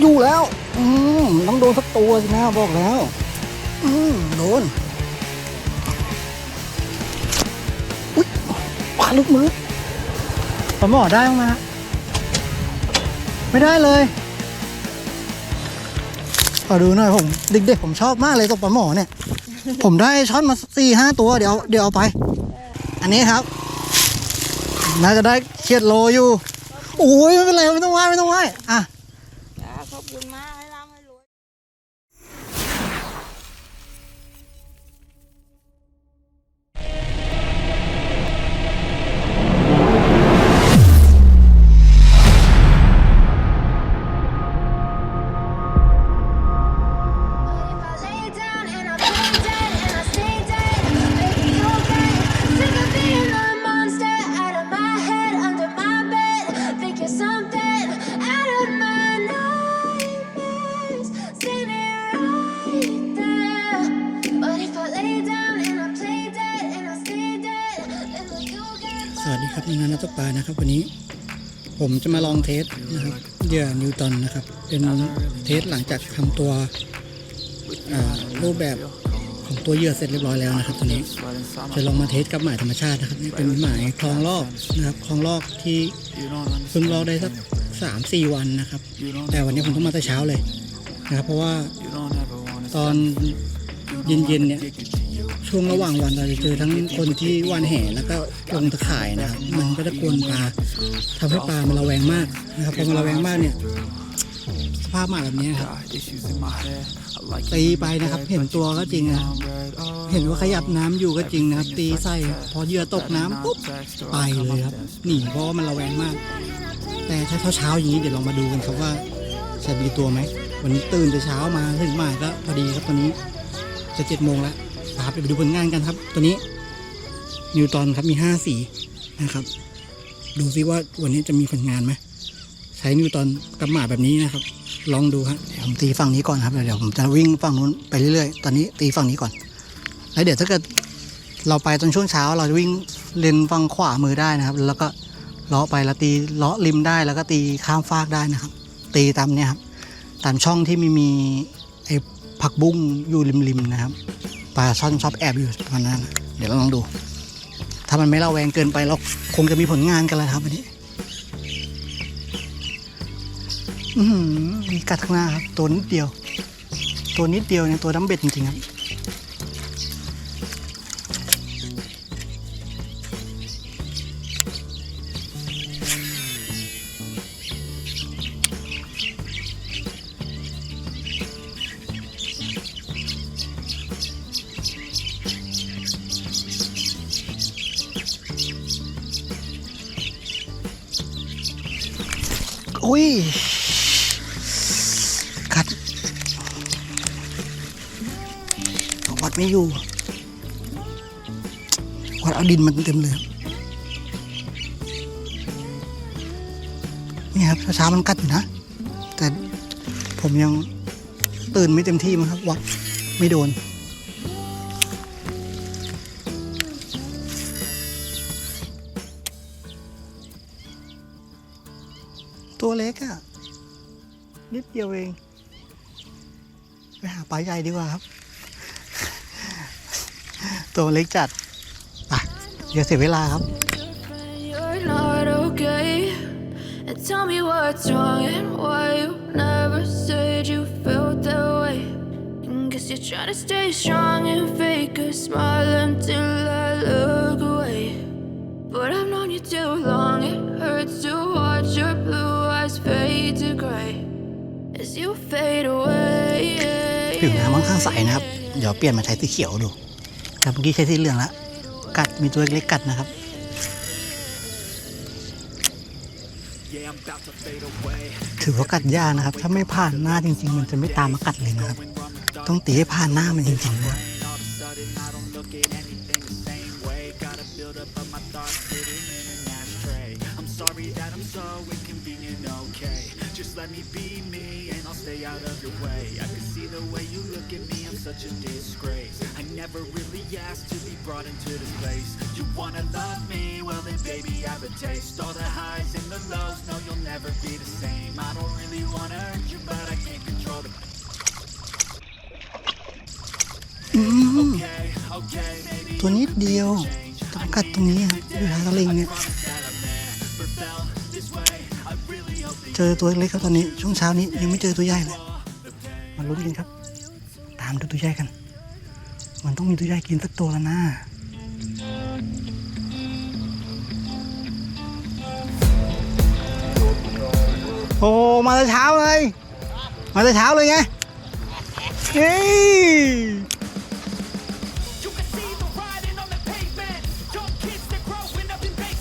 อยู่แล้ว อืมต้องโดนสักตัวสินะบอกแล้ว อืมโดน อุ๊ยปลาลูกมือปลาหมอได้ไหมฮะไม่ได้เลยขอดูหน่อยผมเด็กๆผมชอบมากเลยตัวปลาหมอเนี่ย ผมได้ช้อนมาสี่ห้าตัวเดี๋ยวเดี๋ยวเอาไป อันนี้ครับ น่าจะได้เขียดโลอยู่โอ้ยไม่เป็นไรไม่ต้องไหว้ไม่ต้องไหว้อะ บคุณมาก เทสนะครับเหยื่อนิวตันนะครับ เป็นเทสหลังจากทำตัวรูปแบบของตัวเหยื่อเสร็จเรียบร้อยแล้วนะครับตอนนี้จะลองมาเทสกับหมายธรรมชาตินะครับนี่เป็นหมายคลองลอกนะครับคลองลอกที่เพิ่งลอกได้สักสามสี่วันนะครับ แต่วันนี้ผมต้องมาแต่เช้าเลยนะครับ เพราะว่าตอนเย็นๆเนี่ย ช่วงระหว่างวันเราจะเจอทั้งคนที่วานแห่แล้วก็ลงตะข่ายนะครับมันก็จะกวนปลาทำให้ปลามันระแวงมากนะครับพอมันระแวงมากเนี่ยสภาพหมาแบบนี้ครับตีไปนะครับ เห็นตัวก็จริงนะเห็นว่าขยับน้ำอยู่ก็จริงนะครับ ตีใส่พอเหยื่อตกน้ำปุ๊บไปเลยครับหนีเพราะว่ามันระแวงมาก แต่ถ้าเช้าๆอย่างนี้เดี๋ยวลองมาดูกันครับว่าจะมีตัวไหมวันนี้ตื่นแต่เช้ามาถึงหมายก็พอดีครับตอนนี้จะเจ็ดโมงแล้ว พาไปดูผลงานกันครับ ตัวนี้นิวตอนครับมีห้าสีนะครับ ดูซิว่าวันนี้จะมีผลงานไหมใช้นิวตอนกับหมาแบบนี้นะครับ ลองดูครับเดี๋ยวผมตีฝั่งนี้ก่อนครับเดี๋ยวผมจะวิ่งฝั่งนู้นไปเรื่อยๆ ตอนนี้ตีฝั่งนี้ก่อน แล้วเดี๋ยวถ้าเกิดเราไปตอนช่วงเช้า เราจะวิ่งเลนฝั่งขวามือได้นะครับ แล้วก็เลาะไปแล้วตีเลาะริมได้ แล้วก็ตีข้ามฟากได้นะครับ ตีตามเนี้ยครับตามช่องที่มีมีไอ้ผักบุ้งอยู่ริมๆนะครับ ปลาช่อนชอบแอบอยู่ประมาณนั้นเดี๋ยวเราลองดู ถ้ามันไม่ระแวงเกินไปเราคงจะมีผลงานกันแล้วครับวันนี้อืมีกัดข้างหน้าครับตัวนิดเดียว ตัวนิดเดียวเนี่ยตัวน้ำเบ็ดจริงๆครับ วัดไม่อยู่วัดเอาดินมันเต็มเลยนี่ครับเช้ามันกัดอยู่นะ แต่ผมยังตื่นไม่เต็มที่มั้งครับ วัดไม่โดนตัวเล็กอะนิดเดียวเอง ไปหาปลาใหญ่ดีกว่าครับ ตัวเล็กจัดไปอย่าเสียเวลาครับ You're not okay. And tell me what's wrong and why you never said you felt that way. And guess you're trying to stay strong and fake a smile until I look away. But I've known you too long, it hurts to watch your blue eyes fade to gray as you fade away. ผิวน้ำค่อนข้างใสนะครับ เดี๋ยวเปลี่ยนมาใช้สีเขียวดู ครับเมื่อกี้ใช้สีเหลืองแล้วกัดมีตัวเล็กๆกัดนะครับถือว่ากัดยากนะครับ ถ้าไม่ผ่านหน้าจริง ๆ มันจะไม่ตามมากัดเลยนะครับ ต้องตีให้ผ่านหน้ามันจริงๆนะ let me be me And I'll stay out of your way. I can see the way you look at me, I'm such a disgrace. I never really asked to be brought into this place. You wanna love me, well then baby I have a taste. All the highs and the lows, no you'll never be the same. I don't really wanna hurt you, but I can't control the Mm. ตัวนิดเดียวต้องกัดตรงนี้ฮะดูหาตะลิงเนี่ย เจอตัวเล็กครับตอนนี้ช่วงเช้านี้ยังไม่เจอตัวใหญ่เลยมาลุ้นกันครับ ตามดูตัวใหญ่กัน มันต้องมีตัวใหญ่กินสักตัวแล้วนะโอ้มาแต่เช้าเลย มาแต่เช้าเลยไงเฮ้ย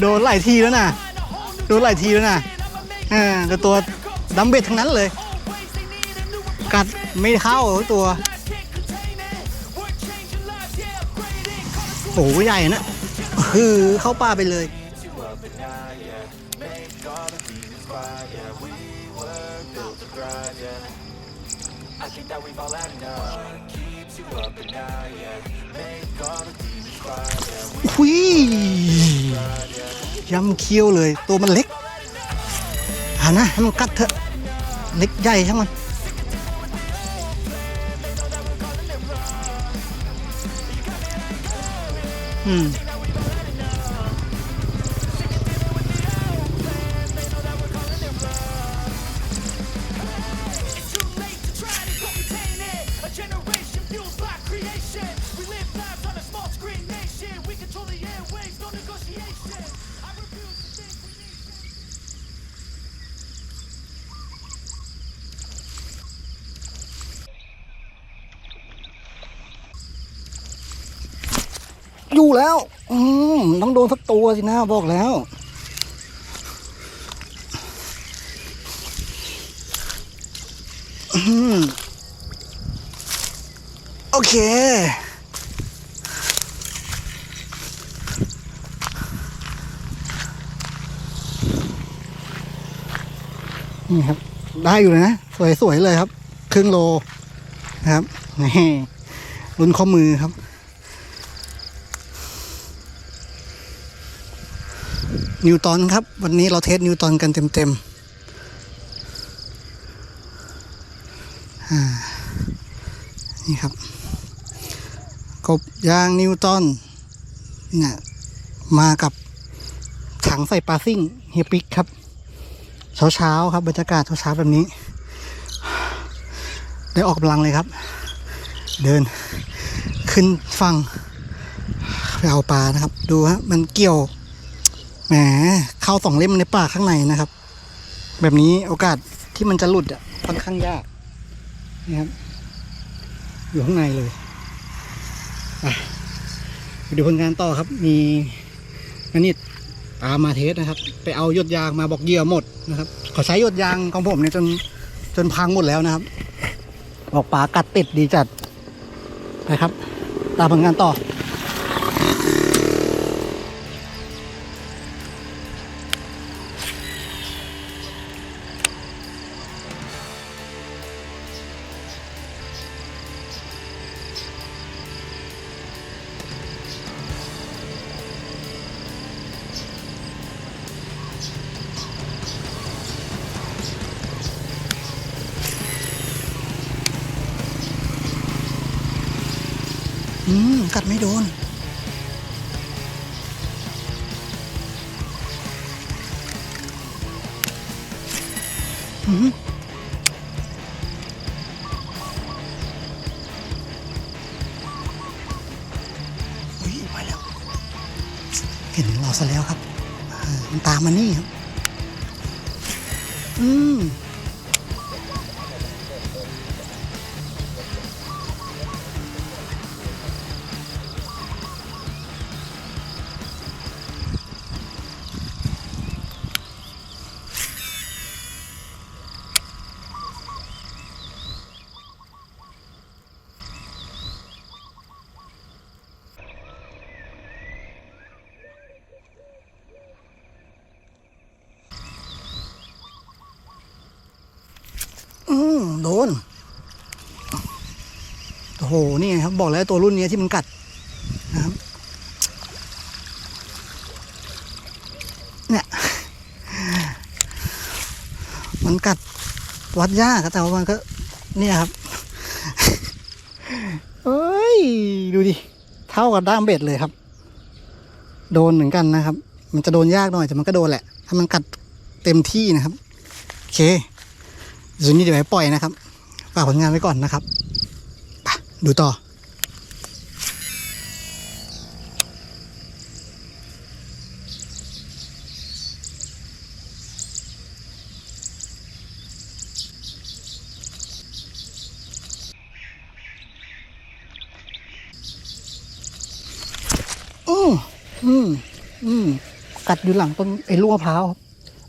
โดนหลายทีแล้วนะ โดนหลายทีแล้วนะ อ่าก็ตัวดัมเบลทั้งนั้นเลย กัดไม่เข้าตัวโอ้ใหญ่นะคือเข้าป่าไปเลยหุยยำเคี้ยวเลย ตัวมันเล็ก อ่านะให้มันกัดเถอะเล็กใหญ่ช่างมันอืม อยู่แล้ว อืมต้องโดนสักตัวสินะบอกแล้ว โอเค นี่ครับ ได้อยู่เลยนะ สวยๆเลยครับ ครึ่งโลนะครับนี่ลุ้นข้อมือครับ นิวตันครับ วันนี้เราเทสนิวตันกันเต็มๆนี่ครับ กบยางนิวตันเนี่ยมากับถังใส่ปลาซิ่งเฮปิกครับ เช้าๆครับบรรยากาศเช้าๆแบบนี้ ได้ออกกำลังเลยครับ เดินขึ้นฝั่งไปเอาปลานะครับ ดูฮะมันเกี่ยว แหมเข้าสองเล่มในป่าข้างในนะครับ แบบนี้โอกาสที่มันจะหลุดอะค่อนข้างยากนี่ครับอยู่ข้างในเลยไปดูผลงานต่อครับ มีนันิดตามมาเทสนะครับ ไปเอายดยางมาบอกเหยื่อหมดนะครับขอใช้ยดยางของผมเนี่ยจนจนพังหมดแล้วนะครับบอกปลากัดติดดีจัดไปครับ ตามผลงานต่อ อืม กัดไม่โดน หนี่ไงครับ บอกแล้วตัวรุ่นนี้ที่มันกัดนะครับเนี่ยมันกัดวัดยากแต่ว่ามันก็เนี่ยครับเอ้ย ดูดิ เท่ากับด้ามเบ็ดเลยครับ โดนเหมือนกันนะครับ มันจะโดนยากหน่อยแต่มันก็โดนแหละ ถ้ามันกัดเต็มที่นะครับ โอเคส่วนนี้เดี๋ยวให้ปล่อยนะครับฝากผลงานไว้ก่อนนะครับ ดูต่ออืมอืม อืม กัดอยู่หลังต้นไอ้ลูกมะพร้าวครับ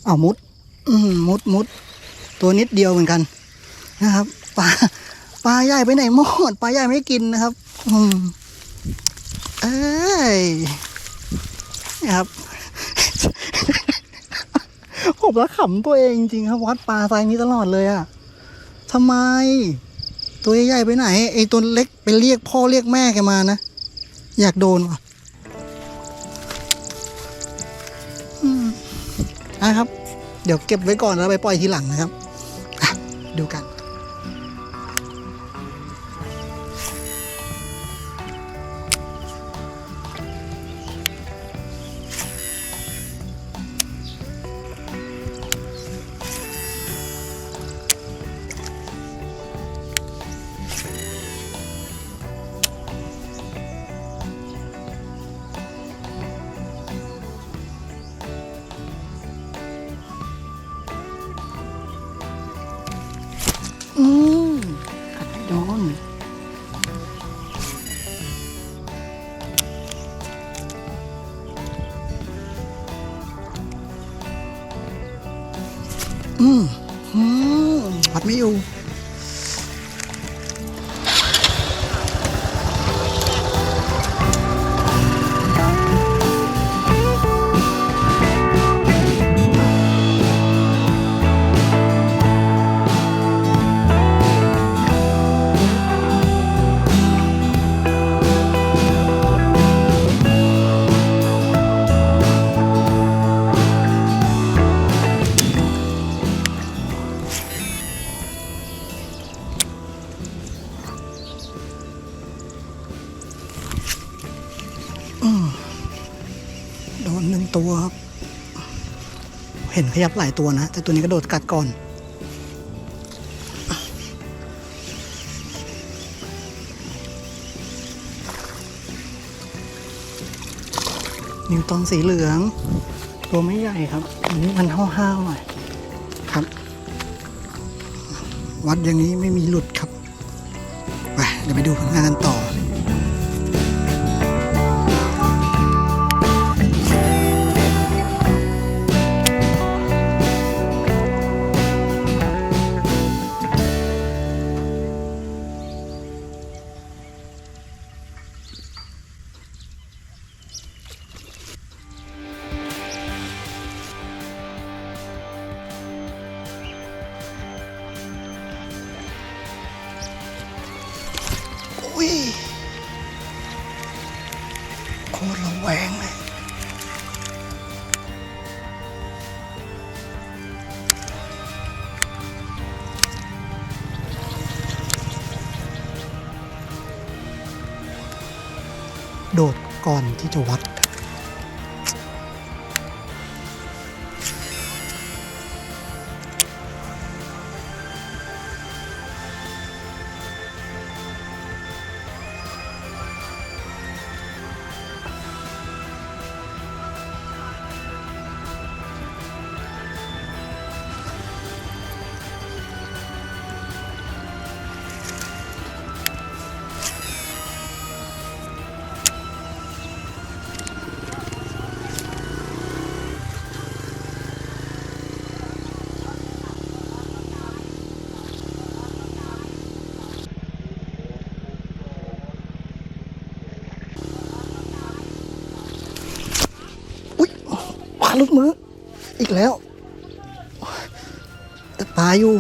อ้าวมุด อืม มุดมุด ตัวนิดเดียวเหมือนกันนะครับปลา ปลาใหญ่ไปไหนหมดปลาใหญ่ไม่กินนะครับ อืมเอ้ยนะครับผมละขำตัวเองจริงครับ วัดปลาไซนี้ตลอดเลยอะทำไม ตัวใหญ่ไปไหนไอ้ตัวเล็กไปเรียกพ่อเรียกแม่แกมานะ อยากโดนว่ะนะครับ เดี๋ยวเก็บไว้ก่อนแล้วไปปล่อยทีหลังนะครับ ดูกัน ขยับหลายตัวนะ แต่ตัวนี้ก็โดดกัดก่อนนิวตอนสีเหลือง ตัวไม่ใหญ่ครับ อันนี้มันห้าวๆหน่อยครับ วัดอย่างนี้ไม่มีหลุดครับ ไปเดี๋ยวไปดูผลงานกันต่อ ก่อนที่จะวัด หลุดมือ อีกแล้ว แต่ปลาอยู่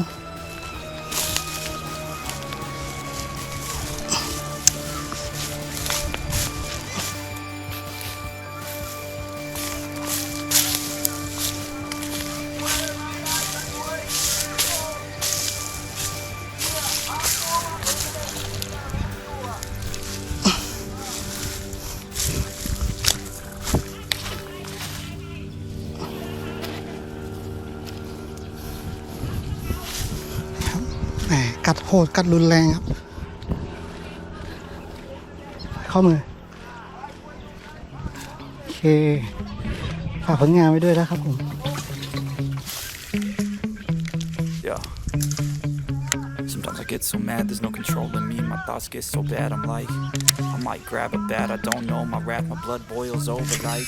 ดโหกัดรุนแรงครับเข้ามือ โอเค ฝากผลงานไว้ด้วยนะครับผม Yeah. Sometimes I get so mad, there's no control in me. My thoughts get so bad, I'm like, I might grab a bat, I don't know. My wrath, my blood boils over like,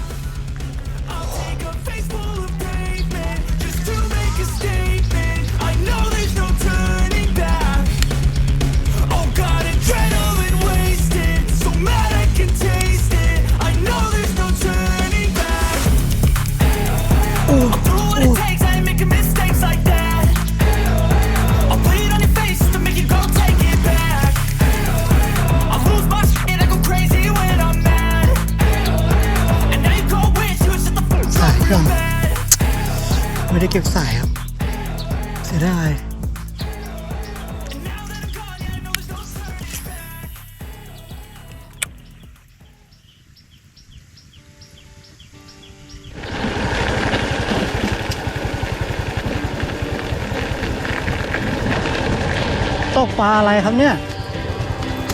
กปลาอะไรครับเนี่ย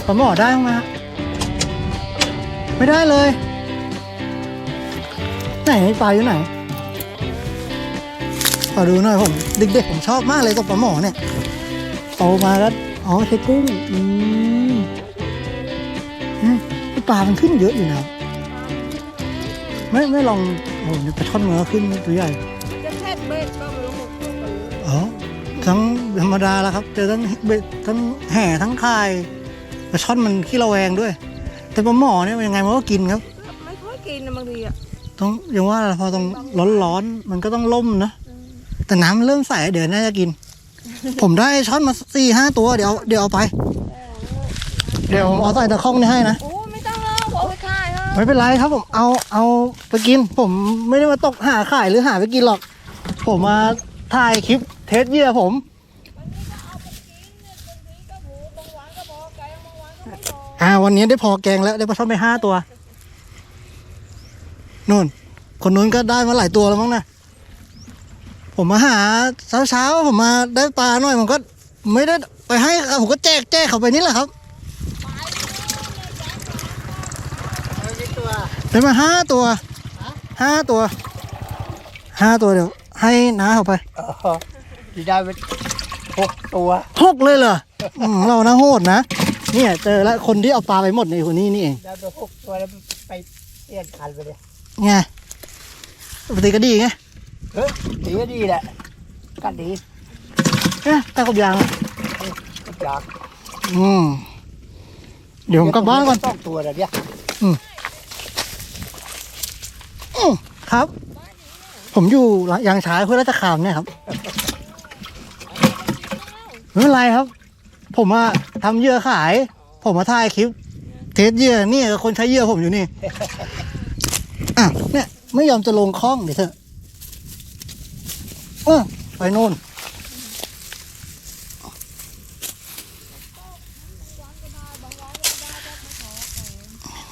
ปลาหมอได้ไหมฮะไม่ได้เลย ไหนปลาอยู่ไหนขอดูหน่อยผมเด็กๆผมชอบมากเลยตกปลาหมอเนี่ยโตมาแล้วอ๋อใช้กุ้งอืมอืมปลามันขึ้นเยอะอยู่นะไม่ไม่ลองโอ้โหปลาช่อนเนื้อขึ้นตัวใหญ่จะแค่เบ็ดก็ไม่รู้หมดทุกคนเลยอ๋อทั้ง ธรรมดาแล้วครับ เจอทั้งเบ็ดทั้งแห่ทั้งคายปลาช่อนมันขี้ระแวงด้วย แต่ปลาหมอเนี่ยยังไงมันก็กินครับ ไม่ค่อยกินนะบางทีอะต้องอย่างว่าพอต้องร้อนๆมันก็ต้องล่มนะแต่น้ำเริ่มใสเดี๋ยวน่าจะกิน ผมได้ช้อนมาสี่ห้าตัวเดี๋ยวเดี๋ยวเอาไป เดี๋ยวผมเอาใส่ตะข้องนี่ให้นะโอ้ไม่ต้องแล้วเอาไปขายเถอะไม่เป็นไรครับผมเอาเอาไปกิน ผมไม่ได้มาตกหาขายหรือหาไปกินหรอก ผมมาถ่ายคลิปเทสเหยื่อผม อ่าวันนี้ได้พอแกงแล้วได้ปลาช่อนไปห้าตัวนู่น คนนู้นก็ได้มาหลายตัวแล้วมั้งนะผมมาหาเช้าเช้าๆผมมาได้ปลาหน่อยผมก็ไม่ได้ไปให้ครับผมก็แจกแจกเขาไปนี่แหละครับได้มาห้าตัวห้าตัวห้าตัวเดี๋ยว ให้น้าเขาไปที่ได้ไปหกตัวหกเลยเหรออืมเรานะโหดนะ เนี่ยเจอแล้วคนที่เอาปลาไปหมดในคนนี้นี่เองได้ไปหกตัวแล้วไปเตี้ยนคันไปเลยไงปกติก็ดีไงเฮ้ยดีก็ดีแหละกันดีเนี่ยตาขบยางอะทุกอย่างอืมเดี๋ยวผมกลับบ้านก่อนสองตัวแล้วเนี่ยอืมครับ ผมอยู่ยางช้ายเพื่อราชคามเนี่ยครับไม่เป็นไรครับ ผมมาทำเหยื่อขาย ผมมาถ่ายคลิป เทสเหยื่อนี่คนใช้เหยื่อผมอยู่นี่อะเนี่ย ไม่ยอมจะลงคล้องเดี๋ยวเถอะเออไปโน่น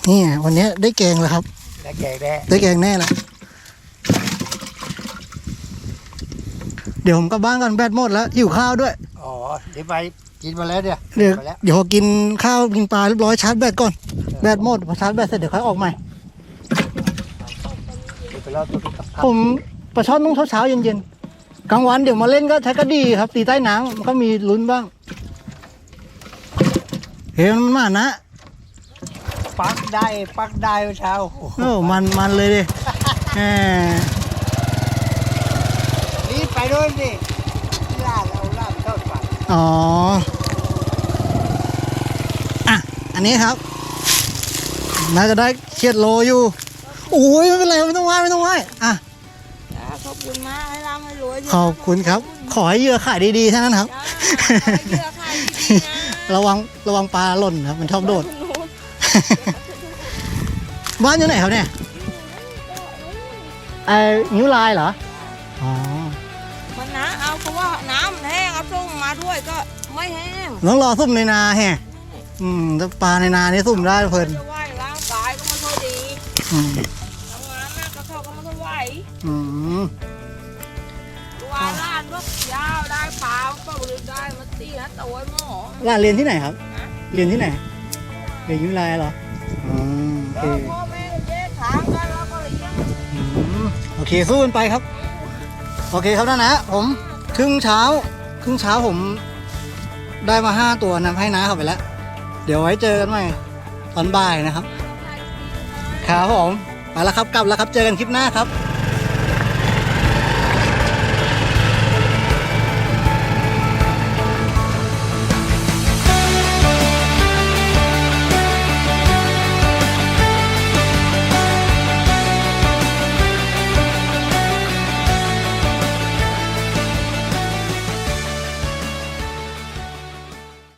นี่ไงวันนี้ได้แกงแล้วครับแล้วแกงแน่ได้แกงแน่แล้วเดี๋ยวผมกลับบ้านก่อนแบตหมดแล้วหิวข้าวด้วย อ๋อเดี๋ยวไป กินมาแล้วเนี่ยเดี๋ยวมาแล้วเดี๋ยวพอกินข้าวกินปลาเรียบร้อยชาร์จแบตก่อนแบตหมดพอชาร์จแบตเสร็จเดี๋ยวค่อยออกใหม่เดี๋ยวไปรอตัวกับผมปลาช่อนต้องเช้าเช้าๆเย็นเย็นๆกลางวันเดี๋ยวมาเล่นก็ใช้กระดีครับ ตีใต้น้ำมันก็มีลุ้นบ้าง เฮ้ยมันมานะปักได้ปักได้เมื่อเช้าโอ้โหโอ้มันมันเลยดิแหมรีบไปด้วยสิลาดเอาลาดเข้าไปอ๋อ อะอันนี้ครับ น่าจะได้เฉียดโลอยู่โอ้ยไม่เป็นไรไม่ต้องไหว้ไม่ต้องไหว้อะจ้าขอบคุณมากให้ร่ำให้รวยขอบคุณครับ ขอให้เหยื่อขายดีๆเท่านั้นครับจ้าขอให้เหยื่อขายดีๆนะระวังระวังปลาหล่นครับมันชอบโดดคุณหนูบ้านอยู่ไหนครับเนี่ยไอ้นิ้วลายเหรออ๋อมันนะเอาเพราะว่าน้ำมันแห้งเอาส้มมาด้วยก็ไม่แห้งต้องรอซุ่มในนาแฮะ อืมถ้าปลาในนานี่ซุ่มได้เพลินจะไหวร่างกายก็ไม่ค่อยดีอืมทำงานมากก็เข้าก็ไม่ค่อยไหวอืมตัวล้านก็ยาวได้เปล่าก็บริได้มาตีนะตัวหมอล่าเรียนที่ไหนครับ เรียนที่ไหน เรียนยุลายเหรออืมโอเคแล้วพ่อแม่แยกทางกันแล้วก็เลยแยกอืมโอเคสู้กันไปครับ โอเคครับนะนะผมครึ่งเช้า ครึ่งเช้าผมได้มาห้าตัวนำให้น้าเขาไปแล้ว เดี๋ยวไว้เจอกันใหม่ตอนบ่ายนะครับ ครับผม ไปแล้วครับกลับแล้วครับเจอกันคลิปหน้าครับ